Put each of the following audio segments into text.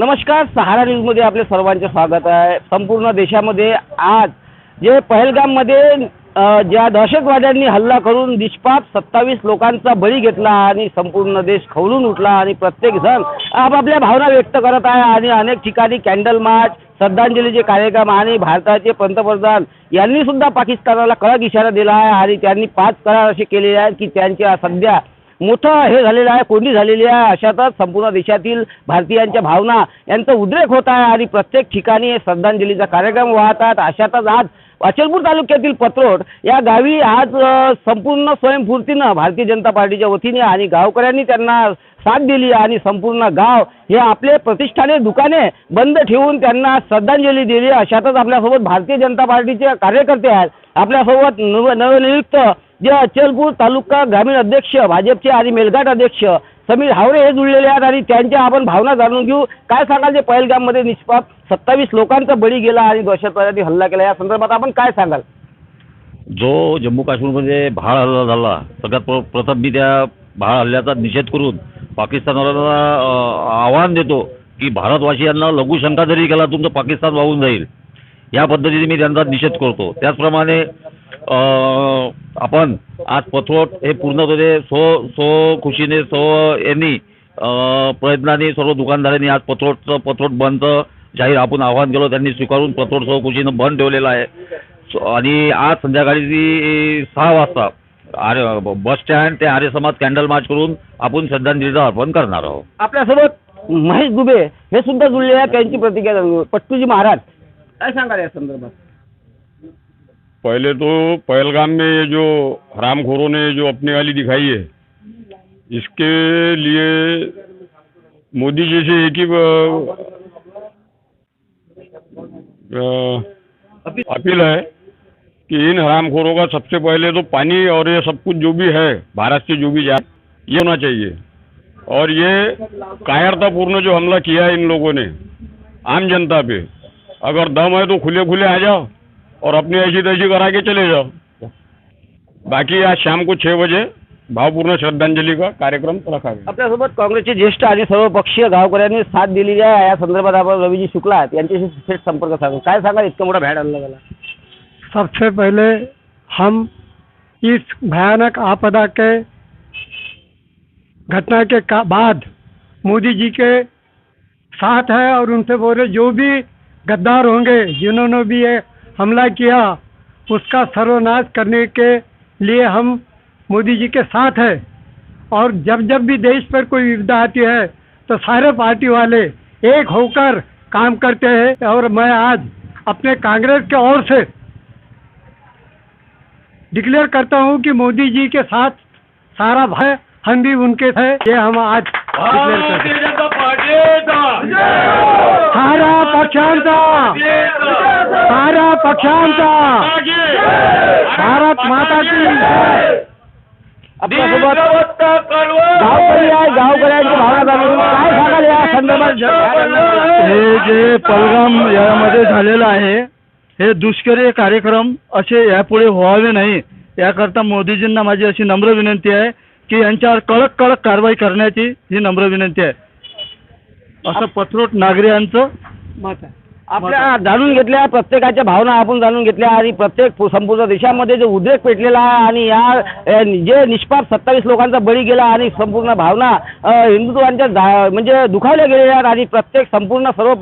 नमस्कार सहारा न्यूजमध्ये आपले सर्वांचे स्वागत आहे. संपूर्ण देशामध्ये आज जे पहलगाममध्ये ज्या दहशतवाद्यांनी हल्ला करून निष्पाप सत्तावीस लोकांचा बळी घेतला आणि संपूर्ण देश खवळून उठला आणि प्रत्येक जण आपापल्या भावना व्यक्त करत आहे आणि अनेक ठिकाणी कॅन्डल मार्च श्रद्धांजलीचे कार्यक्रम आणि भारताचे पंतप्रधान यांनी सुद्धा पाकिस्तानाला कडक इशारा दिला आहे आणि त्यांनी पाच करार असे केलेले आहेत की त्यांच्या सध्या मोठं हे झालेलं आहे कोंडी झालेली आहे. अशातच संपूर्ण देशातील भारतीयांच्या भावना यांचा उद्रेक होत आहे आणि प्रत्येक ठिकाणी श्रद्धांजलीचा कार्यक्रम वाहतात. अशातच आज अचलपूर तालुक्यातील पत्रोट या गावी आज संपूर्ण स्वयंस्फूर्तीनं भारतीय जनता पार्टीच्या वतीने आणि गावकऱ्यांनी त्यांना साथ दिली आणि संपूर्ण गाव हे आपले प्रतिष्ठाने दुकाने बंद ठेवून त्यांना श्रद्धांजली दिली. अशातच आपल्यासोबत भारतीय जनता पार्टीचे कार्यकर्ते आहेत. आपल्यासोबत नव नवनियुक्त जे अचलपूर तालुका ग्रामीण अध्यक्ष भाजपचे आणि मेलघाट अध्यक्ष समीर हावरे हे जुळलेले आहेत आणि त्यांच्या आपण भावना जाणून घेऊ. काय सांगाल जे पहिलगाममध्ये निष्पाप सत्तावीस लोकांचा बळी गेला आणि दहशतवाद्यांनी हल्ला केला. या संदर्भात आपण काय सांगाल? जो जम्मू काश्मीरमध्ये भाळ हल्ला झाला सगळ्यात प्रथम मी त्या भाळ हल्ल्याचा निषेध करून पाकिस्तानवाला आव्हान देतो की भारतवासियांना लघुशंका जरी केला तुमचं पाकिस्तान वाहून जाईल. या पद्धतीने मी त्यांचा निषेध करतो. त्याचप्रमाणे आपण आज पथोट हे पूर्णपणे सो सो खुशीने सो यांनी अ, प्रयत्नाने सर्व दुकानदारांनी आज पथोटचं पथोट बंदचं जाहीर आपण आव्हान केलं. त्यांनी स्वीकारून पथोट सो खुशीनं बंद ठेवलेलं आहे. आणि आज संध्याकाळी ती सहा वाजता आर्य बस स्टँड ते आर्य समाज कॅन्डल मार्च करून आपण श्रद्धांजलीचं अर्पण करणार आहोत. आपल्यासोबत महेश दुबे हे सुद्धा जुळले आहेत. त्यांची प्रतिक्रिया. पट्टूजी महाराज. काय सांगाल या संदर्भात? पहले तो पहलगाम में ये जो हरामखोरों ने जो अपनी वाली दिखाई है, इसके लिए मोदी जी से एक ही अपील है कि इन हरामखोरों का सबसे पहले तो पानी और ये सब कुछ जो भी है, भारत से जो भी जाए ये होना चाहिए। और ये कायरतापूर्ण जो हमला किया है इन लोगों ने, आम जनता पे, अगर दम है तो खुले खुले आ जाओ। और अपनी ऐसी तैसी करा के चले जाओ। बाकी आज शाम को छः बजे भावपूर्ण श्रद्धांजलि का कार्यक्रम रखा गया। आपल्यासोबत काँग्रेसचे ज्येष्ठ आणि सर्व पक्षीय गावकऱ्यांनी साथ दिलेली आहे. या संदर्भात आपण रवीजी शुक्ला आहेत. यांच्याशी थेट संपर्क साधू. काय सांगाल? इतका मोठा भॅड हल्ला झाला सबसे पहले हम इस भयानक आपदा के घटना के बाद मोदी जी के साथ है और उनसे बोले जो भी गद्दार होंगे जिन्होंने भी ये हमला किया। उसका सर्वनाश करने के लिए हम मोदी जी के साथ हैं। और जब जब भी देश पर कोई विपदा आती है तो सारे पार्टी वाले एक होकर काम करते हैं। और मैं आज अपने कांग्रेस के ओर से डिक्लेयर करता हूँ कि मोदी जी के साथ सारा भय हम भी उनके थे ये हम आज डिक्लेअर करते हैं। पक्षांचा. साऱ्या पक्षांचा. भारत माता की आपल्यासोबत गावकरी आहे गावकऱ्यांची भावना जाणून काय सांगाल या संदर्भात? हे जे पलगाम यामध्ये झालेलं आहे हे दुष्करी कार्यक्रम असे यापुढे व्हावे नाही. याकरता मोदीजींना माझी अशी नम्र विनंती आहे की यांच्यावर कडक कडक कारवाई करण्याची ही नम्र विनंती आहे. असं पथरोट नागरिकांचं मत आहे. आपल्या जाणून घेतल्या प्रत्येकाच्या भावना आपण जाणून घेतल्या आणि प्रत्येक संपूर्ण देशामध्ये जो उद्रेक पेटलेला आहे आणि या जे निष्पाप सत्तावीस लोकांचा बळी गेला आणि संपूर्ण भावना हिंदुत्वांच्या म्हणजे दुखावल्या गेलेल्या आहेत आणि प्रत्येक संपूर्ण सर्व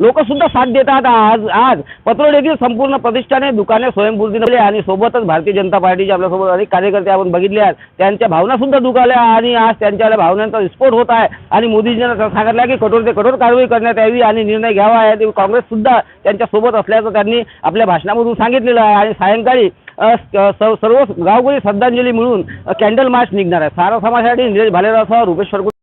लोकसुद्धा लोक सुद्धा साथ देतात आज आज. पत्रोड येथील संपूर्ण प्रतिष्ठाने दुकाने स्वयंपूर्ती आणि सोबतच भारतीय जनता पार्टीचे आपल्यासोबत अनेक कार्यकर्ते आपण बघितले आहेत. त्यांच्या भावना सुद्धा दुखावल्या आणि आज त्यांच्या भावनांचा विस्फोट होत आहे. आणि मोदीजींना सांगितलं की कठोर ते कठोर कारवाई करण्यात यावी आणि निर्णय घ्यावा आहे. काँग्रेससुद्धा काँग्रेस सुद्धा असल्याचं त्यांनी आपल्या भाषणामधून सांगितलेलं आहे. आणि सायंकाळी सर्व गावकरी श्रद्धांजली मिळून कॅन्डल मार्च निघणार आहे. सारा समाजासाठी निलेश भालेराव रुपेश फडकुटे